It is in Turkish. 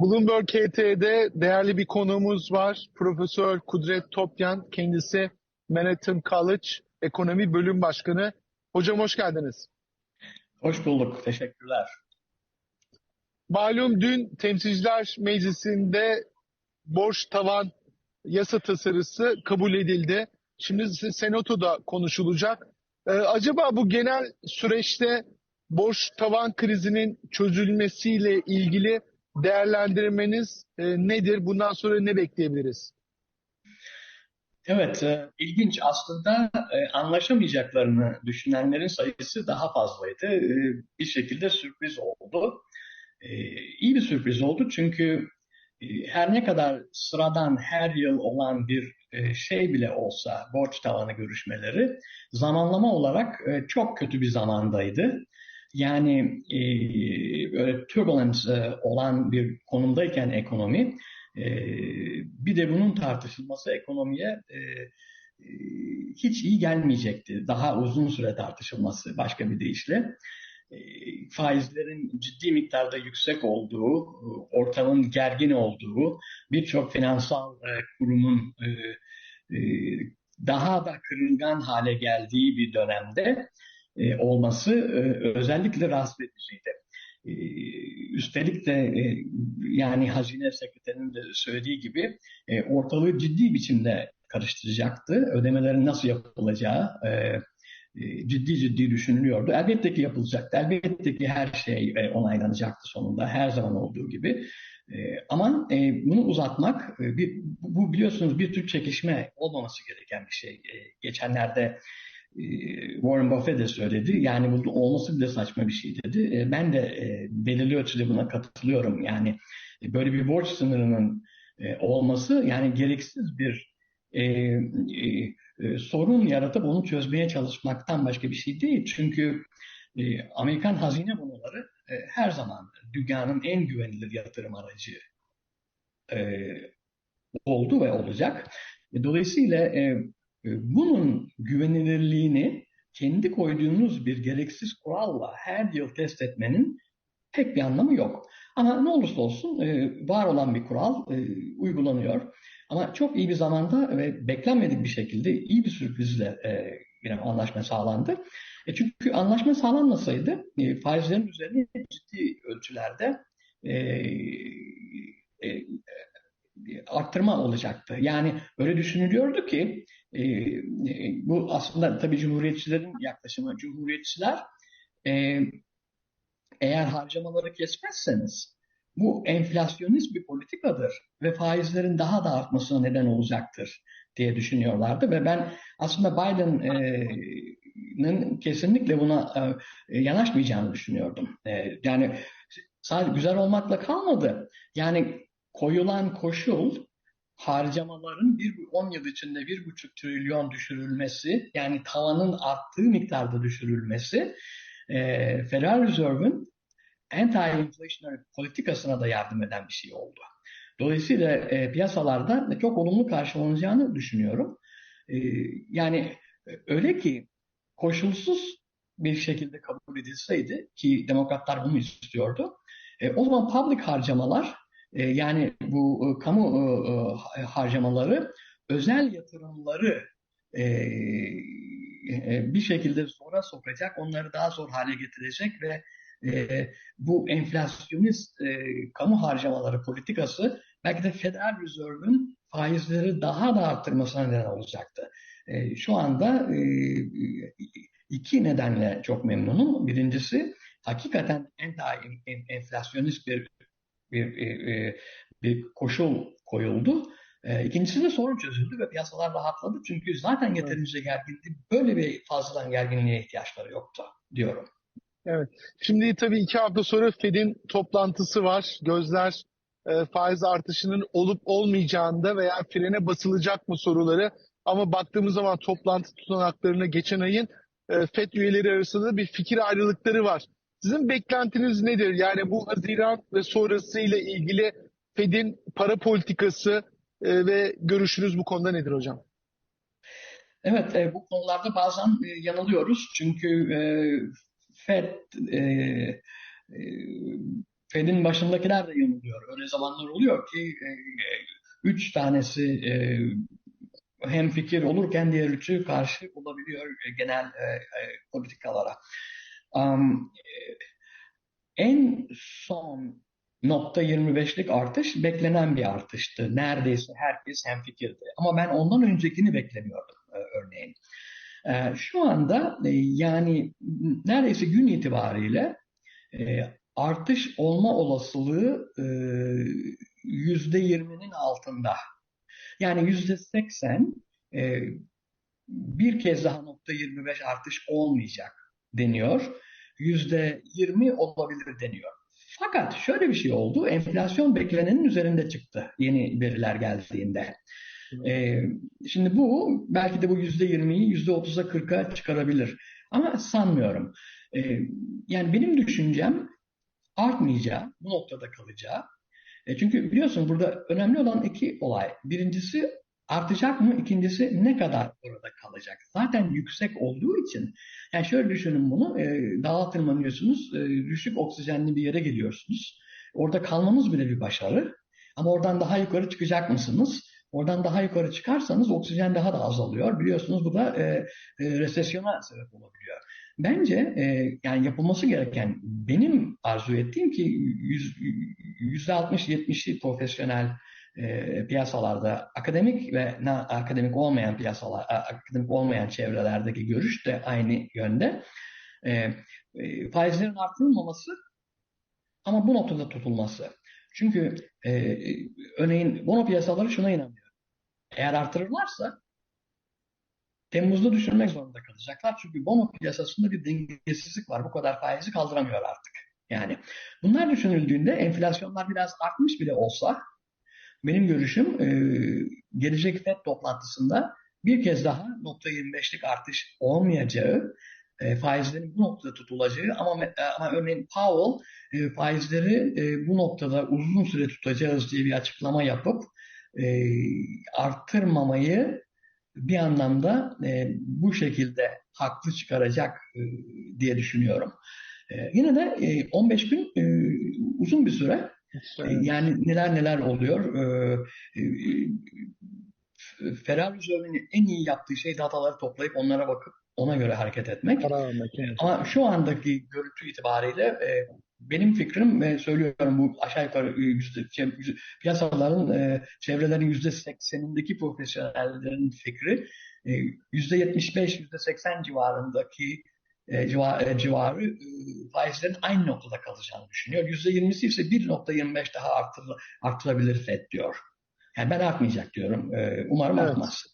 Bloomberg KT'de değerli bir konuğumuz var. Profesör Kudret Topyan. Kendisi Manhattan College Ekonomi Bölüm Başkanı. Hocam hoş geldiniz. Hoş bulduk. Teşekkürler. Malum dün Temsilciler Meclisi'nde borç tavan yasa tasarısı kabul edildi. Şimdi Senato'da konuşulacak. Ee, acaba bu genel süreçte borç tavan krizinin çözülmesiyle ilgili değerlendirmeniz e, nedir? Bundan sonra ne bekleyebiliriz? Evet, e, ilginç. Aslında e, anlaşamayacaklarını düşünenlerin sayısı daha fazlaydı. E, bir şekilde sürpriz oldu. E, iyi bir sürpriz oldu çünkü e, her ne kadar sıradan her yıl olan bir e, şey bile olsa borç tavanı görüşmeleri zamanlama olarak e, çok kötü bir zamandaydı. Yani e, böyle turbulence e, olan bir konumdayken ekonomi e, bir de bunun tartışılması ekonomiye e, hiç iyi gelmeyecekti. Daha uzun süre tartışılması başka bir deyişle. E, faizlerin ciddi miktarda yüksek olduğu, ortamın gergin olduğu, birçok finansal e, kurumun e, daha da kırılgan hale geldiği bir dönemde e, olması e, özellikle rahatsız ediciydi. E, üstelik de yani Hazine Sekreterinin de söylediği gibi e, ortalığı ciddi biçimde karıştıracaktı. Ödemelerin nasıl yapılacağı ciddi ciddi düşünülüyordu. Elbette ki yapılacaktı. Elbette ki her şey onaylanacaktı sonunda her zaman olduğu gibi. Ama bunu uzatmak, bu biliyorsunuz bir tür çekişme olmaması gereken bir şey. Geçenlerde Warren Buffett de söyledi. Yani bunun olması bile saçma bir şey dedi. Ee, ben de e, belirli ölçüde buna katılıyorum. Yani e, böyle bir borç sınırının e, olması yani gereksiz bir e, e, sorun yaratıp onu çözmeye çalışmaktan başka bir şey değil. Çünkü e, Amerikan hazine bonoları e, her zaman dünyanın en güvenilir yatırım aracı e, oldu ve olacak. Dolayısıyla e, ee, bunun güvenilirliğini kendi koyduğunuz bir gereksiz kuralla her yıl test etmenin pek bir anlamı yok. Ama ne olursa olsun e, var olan bir kural e, uygulanıyor. Ama çok iyi bir zamanda ve beklenmedik bir şekilde iyi bir sürprizle e, yine anlaşma sağlandı. çünkü anlaşma sağlanmasaydı faizlerin üzerine ciddi ölçülerde arttırma olacaktı. Yani öyle düşünülüyordu ki e, e, bu aslında tabii Cumhuriyetçilerin yaklaşımı. Cumhuriyetçiler e, eğer harcamaları kesmezseniz bu enflasyonist bir politikadır ve faizlerin daha da artmasına neden olacaktır diye düşünüyorlardı ve ben aslında Biden'ın kesinlikle buna e, yanaşmayacağını düşünüyordum. E, yani sadece güzel olmakla kalmadı. Yani koyulan koşul harcamaların bir 10 yıl içinde 1,5 trilyon düşürülmesi yani tavanın arttığı miktarda düşürülmesi e, Federal Reserve'ın anti-inflationary politikasına da yardım eden bir şey oldu. Dolayısıyla e, piyasalarda çok olumlu karşılanacağını düşünüyorum. E, yani e, öyle ki koşulsuz bir şekilde kabul edilseydi ki demokratlar bunu istiyordu. E, o zaman public harcamalar e, yani bu e, kamu e, harcamaları özel yatırımları bir şekilde zora sokacak, onları daha zor hale getirecek ve bu enflasyonist kamu harcamaları politikası belki de Federal Reserve'ün faizleri daha da arttırmasına neden olacaktı. şu anda iki nedenle çok memnunum. Birincisi hakikaten anti-enflasyonist bir bir, e, e, bir koşul koyuldu. E, ikincisi de sorun çözüldü ve piyasalar rahatladı. Çünkü zaten yeterince gergindi. Böyle bir fazladan gerginliğe ihtiyaçları yoktu diyorum. Evet. Şimdi tabii iki hafta sonra Fed'in toplantısı var. Gözler e, faiz artışının olup olmayacağında veya frene basılacak mı soruları. Ama baktığımız zaman toplantı tutanaklarına geçen ayın e, Fed üyeleri arasında bir fikir ayrılıkları var. Sizin beklentiniz nedir? Yani bu Haziran ve sonrası ile ilgili Fed'in para politikası e, ve görüşünüz bu konuda nedir hocam? Evet, e, bu konularda bazen e, yanılıyoruz. Çünkü Fed Fed'in başındakiler de yanılıyor. Öyle zamanlar oluyor ki üç tanesi hem fikir olurken diğer üçü karşı olabiliyor genel e, politikalara. Um, en son nokta 25'lik artış beklenen bir artıştı. Neredeyse herkes hemfikirdi. Ama ben ondan öncekini beklemiyordum e, örneğin. E, şu anda yani neredeyse gün itibariyle artış olma olasılığı yüzde yirminin altında. Yani yüzde seksen bir kez daha nokta 25 artış olmayacak deniyor. Yüzde yirmi olabilir deniyor. Fakat şöyle bir şey oldu. Enflasyon beklenenin üzerinde çıktı yeni veriler geldiğinde. Ee, şimdi bu belki de bu yüzde yirmiyi yüzde otuza kırka çıkarabilir. Ama sanmıyorum. Ee, yani benim düşüncem artmayacağı, bu noktada kalacağı. E çünkü biliyorsun burada önemli olan iki olay. Birincisi artacak mı? İkincisi ne kadar orada kalacak? Zaten yüksek olduğu için yani şöyle düşünün bunu e, dağa tırmanıyorsunuz e, düşük oksijenli bir yere geliyorsunuz. Orada kalmanız bile bir başarı. Ama oradan daha yukarı çıkacak mısınız? Oradan daha yukarı çıkarsanız oksijen daha da azalıyor. Biliyorsunuz bu da e, e, resesyona sebep olabiliyor. Bence e, yani yapılması gereken benim arzu ettiğim ki yüzde 60-70'i profesyonel e, piyasalarda akademik ve na, akademik olmayan piyasalar, akademik olmayan çevrelerdeki görüş de aynı yönde. E, e, faizlerin artırılmaması ama bu noktada tutulması. Çünkü e, örneğin bono piyasaları şuna inanıyor. Eğer artırırlarsa Temmuz'da düşürmek zorunda kalacaklar. Çünkü bono piyasasında bir dengesizlik var. Bu kadar faizi kaldıramıyor artık. Yani bunlar düşünüldüğünde enflasyonlar biraz artmış bile olsa benim görüşüm e, gelecek FED toplantısında bir kez daha nokta 25'lik artış olmayacağı, e, faizlerin bu noktada tutulacağı ama e, ama örneğin Powell e, faizleri e, bu noktada uzun süre tutacağız diye bir açıklama yapıp e, arttırmamayı bir anlamda e, bu şekilde haklı çıkaracak e, diye düşünüyorum. E, yine de e, 15 gün e, uzun bir süre Evet. Yani neler neler oluyor. Ee, e, Federal Reserve'nin en iyi yaptığı şey dataları toplayıp onlara bakıp ona göre hareket etmek. Vermek, evet. Ama şu andaki görüntü itibariyle e, benim fikrim ve söylüyorum bu aşağı yukarı yüzde, şey, yüzde, piyasaların e, çevrelerin yüzde seksenindeki profesyonellerin fikri yüzde yetmiş beş yüzde seksen civarındaki e, civarı, e, civarı e, faizlerin aynı noktada kalacağını düşünüyor. %20'si ise 1.25 daha artır, artırabilir FED diyor. Yani ben artmayacak diyorum. Umarım evet. artmaz.